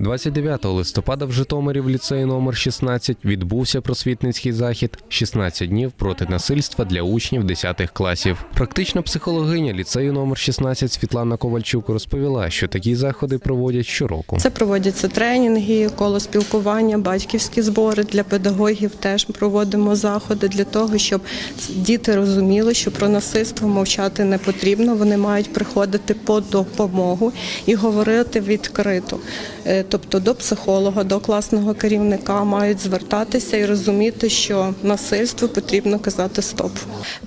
29 листопада в Житомирі в ліцеї номер 16 відбувся просвітницький захід «16 днів проти насильства для учнів 10 класів. Практична психологиня ліцею номер 16 Світлана Ковальчук розповіла, що такі заходи проводять щороку. Це проводяться тренінги, коло спілкування, батьківські збори для педагогів. Теж проводимо заходи для того, щоб діти розуміли, що про насильство мовчати не потрібно. Вони мають приходити по допомогу і говорити відкрито. Тобто до психолога, до класного керівника мають звертатися і розуміти, що насильству потрібно казати стоп.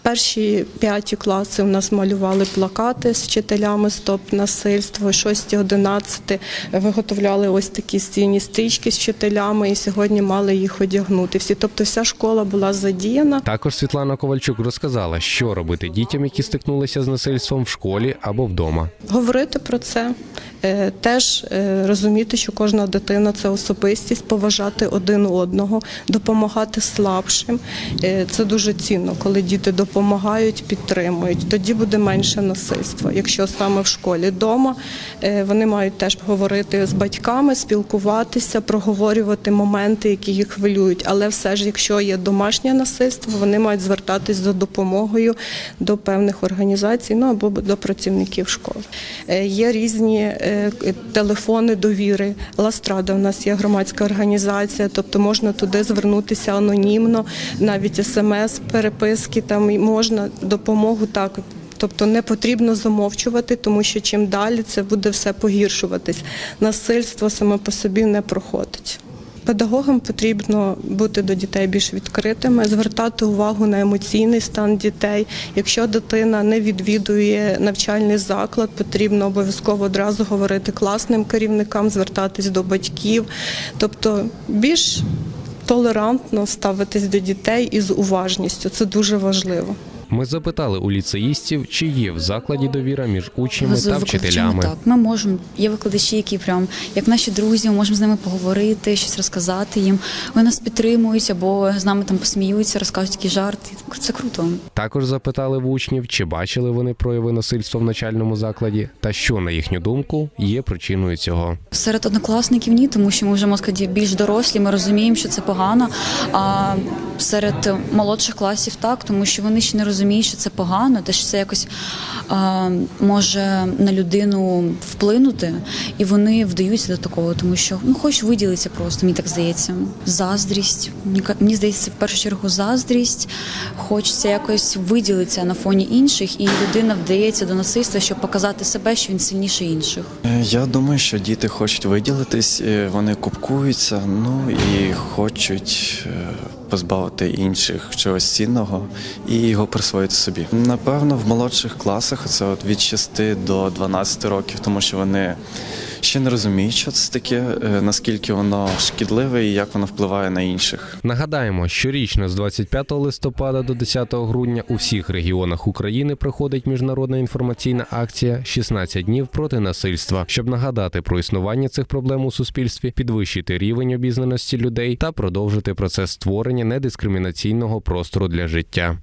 Перші п'яті класи у нас малювали плакати з вчителями Стоп насильство. Шості, одинадцяти виготовляли ось такі стійні стрічки з вчителями, і сьогодні мали їх одягнути. Всі, тобто, вся школа була задіяна. Також Світлана Ковальчук розказала, що робити дітям, які стикнулися з насильством в школі або вдома. Говорити про це, е, теж е, розуміти, що кожна дитина це особистість, поважати один одного, допомагати слабшим. Е, Це дуже цінно, коли діти допомагають, підтримують. Тоді буде менше насильства. Якщо саме в школі вдома вони мають теж говорити з батьками, спілкуватися, проговорювати моменти, які їх хвилюють. Але все ж, якщо є домашнє насильство, вони мають звертатись за допомогою до певних організацій, ну або до працівників школи. Е, Є різні е, телефони довіри. Ластрада у нас є громадська організація, тобто можна туди звернутися анонімно, навіть смс, переписки там можна допомогу так. Тобто не потрібно замовчувати, тому що чим далі це буде все погіршуватись. Насильство саме по собі не проходить. Педагогам потрібно бути до дітей більш відкритими, звертати увагу на емоційний стан дітей. Якщо дитина не відвідує навчальний заклад, потрібно обов'язково одразу говорити класним керівникам, звертатись до батьків, тобто більш толерантно ставитись до дітей і з уважністю. Це дуже важливо. Ми запитали у ліцеїстів, чи є в закладі довіра між учнями та вчителями. Так, ми можемо. Є викладачі, які прям як наші друзі, ми можемо з ними поговорити, щось розказати їм. Вони нас підтримують або з нами там посміються, розкажуть якісь жарти. Це круто. Також запитали в учнів, чи бачили вони прояви насильства в навчальному закладі, та що, на їхню думку, є причиною цього. Серед однокласників ні, тому що ми вже сказати, більш дорослі. Ми розуміємо, що це погано. А серед молодших класів так, тому що вони ще не розуміють, що це погано, те що це якось а, може на людину вплинути, і вони вдаються до такого, тому що ну хочуть виділитися просто. Мені так здається. Заздрість. Мені здається, в першу чергу заздрість. Хочеться якось виділитися на фоні інших, і людина вдається до насильства, щоб показати себе, що він сильніше інших. Е, Я думаю, що діти хочуть виділитись, е, вони купкуються, ну і хочуть е, позбавити інших чогось цінного і його присвоїти собі. Напевно, в молодших класах це от від 6 до 12 років, тому що вони ще не розуміють, що це таке, е, наскільки воно шкідливе і як воно впливає на інших. Нагадаємо, щорічно з 25 листопада до 10 грудня у всіх регіонах України проходить міжнародна інформаційна акція «16 днів проти насильства, щоб нагадати про існування цих проблем у суспільстві, підвищити рівень обізнаності людей та продовжити процес створення недискримінаційного простору для життя.